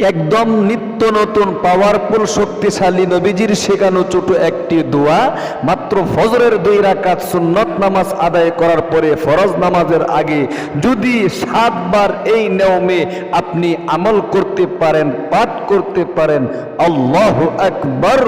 একদম নিত্য নতুন পাওয়ারফুল শক্তিশালী নবীজির শেখানো ছোট একটি দোয়া, মাত্র ফজরের দুই রাকাত সুন্নত নামাজ আদায় করার পরে ফরজ নামাজের আগে যদি সাতবার এই নিয়মে আপনি আমল করতে পারেন, পাঠ করতে পারেন, আল্লাহ আকবর,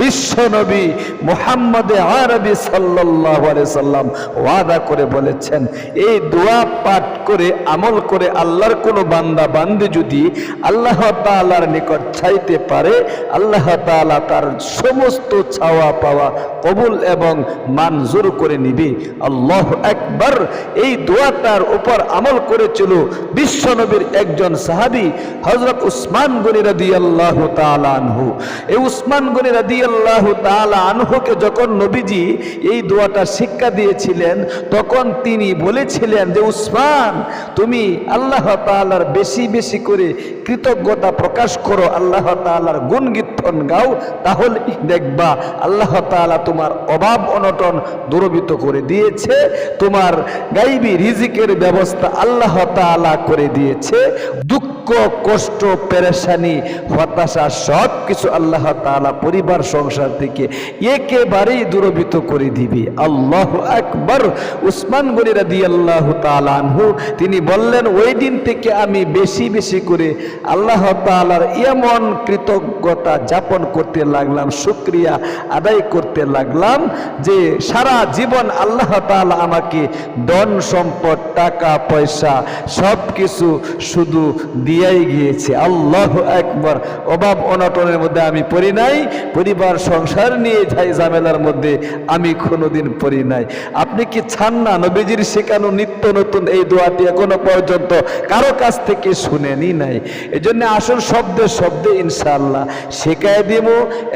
বিশ্ব নবী মোহাম্মদ আরবি সাল্লাহ সাল্লাম ওয়াদা করে বলেছেন, এই দোয়া পাঠ করে, আমল করে আল্লাহর কোনো বান্দা, বান্দি যদি আল্লাহ তালার নিকট চাইতে পারে, আল্লাহ তাআলা তার সমস্ত ছাওয়া পাওয়া কবুল এবং মানজুর করে নিবে। আল্লাহ একবার এই দোয়াটার উপর আমল করেছিল বিশ্বনবীর একজন সাহাবী হজরত উসমান গনি রাদিয়াল্লাহু আল্লাহ আনহু। এই উসমান গনি রাদিয়াল্লাহু তাআলা আনহুকে যখন নবীজি এই দোয়াটা শিক্ষা দিয়েছিলেন, তখন তিনি বলেছিলেন যে, উসমান তুমি আল্লাহ তাআলার বেশি বেশি করে কৃতজ্ঞতা প্রকাশ করো আল্লাহ তাআলার গুণ গীর্তন গাও, তাহলে দেখবা আল্লাহ তাআলা তোমার অভাব অনটন দূরবিত করে দিয়েছে। তোমার গাইবি রিজিকের ব্যবস্থা আল্লাহ তাআলা করে দিয়েছে। দুঃখ, কষ্ট, পেরেশানি, হতাশা সব কিছু আল্লাহ তাআলা পরিবার, সংসার থেকে একেবারেই দূরবিত করে দিবে। আল্লাহ আকবর। উসমান গনি রাদিয়াল্লাহু তাআলা আনহু, তিনি বললেন, ওই দিন থেকে আমি বেশি বেশি করে আল্লাহ তাআলার এমন কৃতজ্ঞতা যাপন করতে লাগলাম, শুক্রিয়া আদায় করতে লাগলাম যে সারা জীবন আল্লাহ তাআলা আমাকে ধন সম্পদ, টাকা, পয়সা সব কিছু শুধু দিয়াই গিয়েছে। আল্লাহ একবার অভাব অনটনের মধ্যে আমি পড়ি নাই, পরিবার, সংসার নিয়ে যাই ঝামেলার মধ্যে আমি কোনোদিন পড়ি নাই। আপনি কি ছান না নবীজির শেখানো নিত্য নতুন এই দোয়াটি এখনও পর্যন্ত কারও কাছ থেকে শুনেনি নাই? এই জন্য আসল শব্দে শব্দে ইনশাল্লাহ শেখায় দিব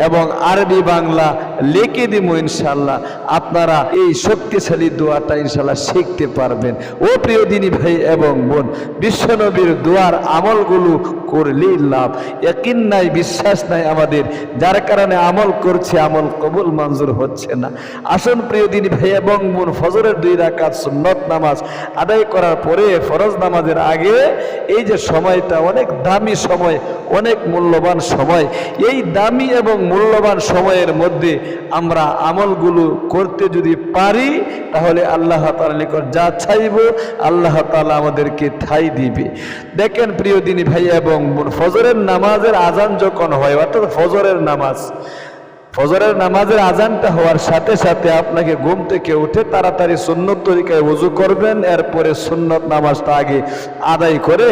এবং আরবি বাংলা লিখে দিব ইনশাল্লাহ আপনারা এই শক্তিশালী দোয়াটা ইনশাল্লাহ শিখতে পারবেন। ও প্রিয় দিনী ভাই এবং বোন, বিশ্বনবীর দোয়ার আমলগুলো করলেই লাভ। একিন নাই, বিশ্বাস নাই আমাদের। যার কারণে আমল করছে, আমল কবুল মঞ্জুর হচ্ছে না। আসুন প্রিয় দিনী ভাই এবং বোন, ফজরের দুই রাকাত সুন্নত নামাজ আদায় করার পরে ফরজ নামাজের আগে এই যে সময়টা অনেক দামি সময়, অনেক মূল্যবান সময়, এই দামি এবং মূল্যবান সময়ের মধ্যে আমরা আমলগুলো করতে যদি পারি, তাহলে আল্লাহ তালা নিকট যা চাইব, আল্লাহ তালা আমাদেরকে ঠাই দিবে। দেখেন প্রিয় দিনী ভাই এবং ফজরের নামাজের আজান যখন হয়, অর্থাৎ ফজরের নামাজ ফজরের নামাজের আজানটা হওয়ার সাথে সাথে আপনাকে ঘুম থেকে উঠে তাড়াতাড়ি সুন্নত তরিকায় উজু করবেন, এরপরে সুন্নত নামাজটা আগে আদায় করে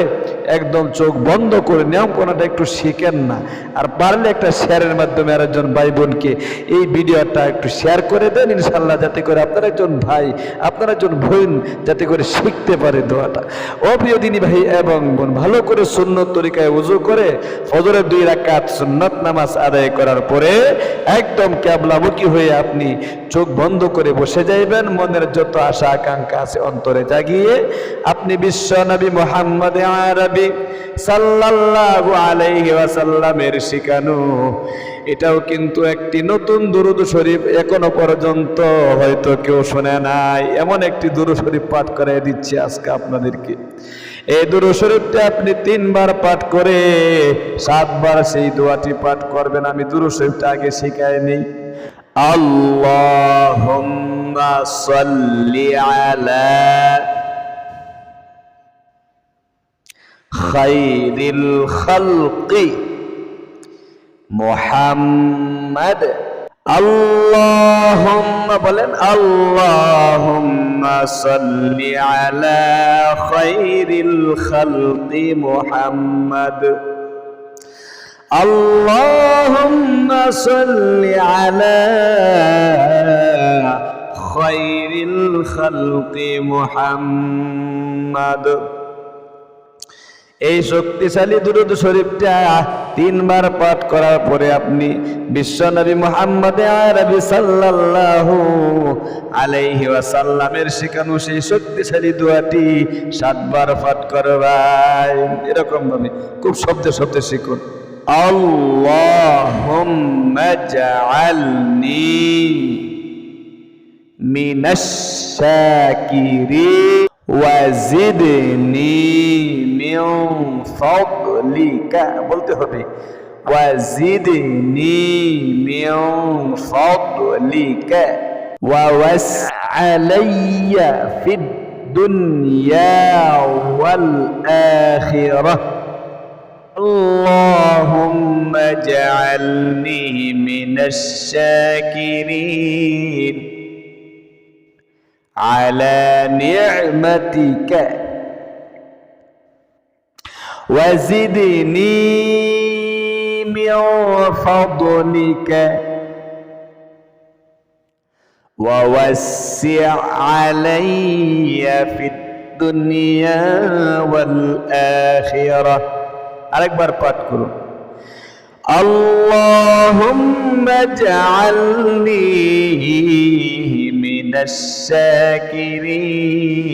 একদম চোখ বন্ধ করে নিয়ম কোনটা একটু শিখেন না। আর পারলে একটা শেয়ারের মাধ্যমে আর একজন ভাই বোনকে এই ভিডিওটা একটু শেয়ার করে দেন ইনশাল্লাহ যাতে করে আপনার একজন ভাই, আপনার একজন বোন যাতে করে শিখতে পারে দোয়াটা। ও প্রিয় দিনী ভাই এবং বোন, ভালো করে সুন্নত তরিকায় উজু করে ফজরের দুই রাকাত সুন্নত নামাজ আদায় করার পরে একদম ক্যাবলামুখী হয়ে আপনি চোখ বন্ধ করে বসে যাইবেন, মনের যত আশা আকাঙ্ক্ষা আছে অন্তরে জাগিয়ে আপনি বিশ্ব নবী মোহাম্মদ আরবি সাল্লাল্লাহু আলাইহি ওয়াসাল্লামের এটাও কিন্তু একটি নতুন দুরুদ শরীফ এখনও পর্যন্ত হয়তো কেউ শোনে নাই। এমন একটি দুরুদ শরীফ পাঠ করে দিচ্ছি আজকে আপনাদেরকে। এই দুরু শরীফটা আপনি তিনবার পাঠ করে, সাতবার সেই দোয়াটি পাঠ করবেন। আমি দুরু শরীফটা আগে শিখাই নেই। আল্লাহুম্মা সাল্লি আলা খাইরিল মুহাম্মদ আল্লাহুম্মা বলেন, আল্লাহুম্মা সাল্লি আলা খাইরিল খালকি মুহাম্মদ। আল্লাহুম্মা সাল্লি আলা খাইরিল খালকি মুহাম্মদ। এই শক্তিশালী দুরুদ শরীফটা তিনবার পাঠ করার পরে আপনি বিশ্বনবী মোহাম্মদ আরবি সাল্লাল্লাহু সেই শক্তিশালী দোয়াটি সাতবার পাঠ করবাই এরকম ভাবে খুব শব্দ শব্দ শিখুন। আল্লাহুম্মা ওয়াজিদনি মিন ফাদল। فضلك ফদলিকা বলতে হবে ওয়াজিদনি মিন ফদলিকা ووسع علي في الدنيا والآخرة اللهم اجعلني من الشاكرين على نعمتك وزدني من فضلك ووسع علي في الدنيا والآخرة আরেকবার পাঠ করুন اللهم اجعلني من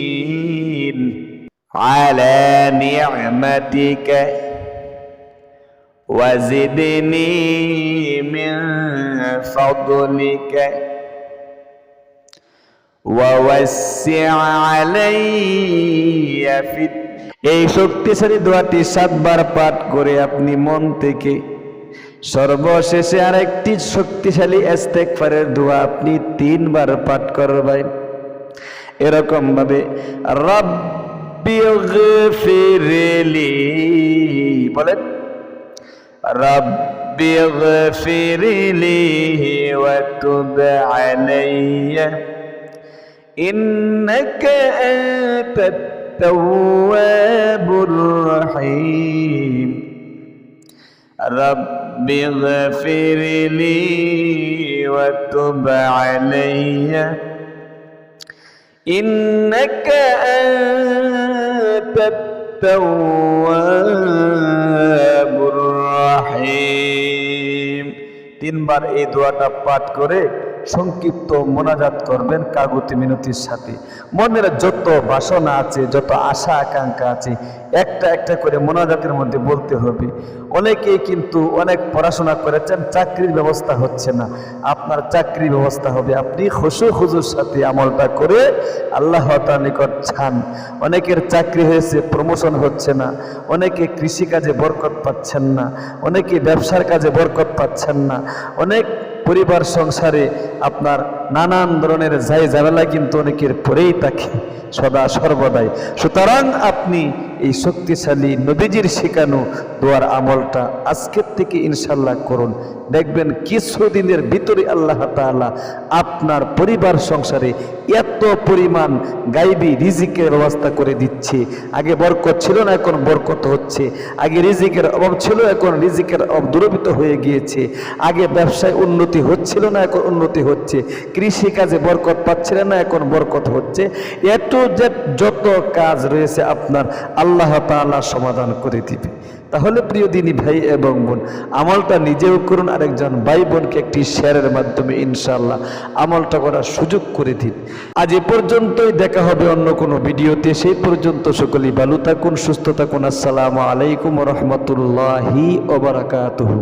الشاكرين على نعمتك وزدني من فضلك ووسع علي في এই শক্তিশালী দোয়াটি সাতবার পাঠ করে আপনি মন থেকে সর্বশেষে আরেকটি শক্তিশালী ইস্তেগফারের দোয়া আপনি তিনবার পাঠ করবেন এরকম ভাবে রব্বি গফিরলি বলেন রব্বি গফিরলি ওয়া তুব আলাইয়া إنك أنت التواب الرحيم رب اغفر لي وتب علي إنك أنت التواب الرحيم তিনবার এই দোয়াটা পাঠ করে সংক্ষিপ্ত মোনাজাত করবেন কাগতি মিনতির সাথে। মনের যত বাসনা আছে, যত আশা, আকাঙ্ক্ষা আছে, একটা একটা করে মোনাজাতের মধ্যে বলতে হবে। অনেকেই কিন্তু অনেক পড়াশোনা করেছেন, চাকরির ব্যবস্থা হচ্ছে না। আপনার চাকরির ব্যবস্থা হবে, আপনি খুশু খুজুর সাথে আমলটা করে আল্লাহ তাআলার নিকট ছান অনেকের চাকরি হয়েছে প্রমোশন হচ্ছে না। অনেকে কৃষিকাজে বরকত পাচ্ছেন না। অনেকে ব্যবসার কাজে বরকত পাচ্ছেন না। অনেক পরিবার সংসারে আপনার নানান ধরনের যাই ঝামেলা কিন্তু অনেকের পরেই থাকে, সদা সর্বদাই। সুতরাং আপনি এই শক্তিশালী নবীজির শেখানো দোয়ার আমলটা আজকের থেকে ইনশাল্লাহ করুন। দেখবেন কিছুদিনের ভিতরে আল্লাহ তাআলা আপনার পরিবার সংসারে এত পরিমাণ গাইবি রিজিকের ব্যবস্থা করে দিচ্ছে। আগে বরকত ছিল না, এখন বরকত হচ্ছে। আগে রিজিকের অভাব ছিল, এখন রিজিকের অভাব দূরীভূত হয়ে গিয়েছে। আগে ব্যবসায় উন্নতি হচ্ছিল না, এখন উন্নতি হচ্ছে। কৃষি কাজে বরকত পাচ্ছিলেন না, এখন বরকত হচ্ছে। এত যে যত কাজ রয়েছে আপনার আল্লাহ তালা সমাধান করে দিবে। তাহলে প্রিয় দিনই ভাই এবং বোন, আমলটা নিজেও করুন, আরেকজন ভাই বোনকে একটি শেয়ারের মাধ্যমে ইনশাল্লাহ আমলটা করার সুযোগ করে দিন। আজ এ পর্যন্তই, দেখা হবে অন্য কোনো ভিডিওতে। সেই পর্যন্ত সকলেই ভালো থাকুন, সুস্থ থাকুন। আসসালামু আলাইকুম রহমতুল্লাহি ওবরাকাতুহু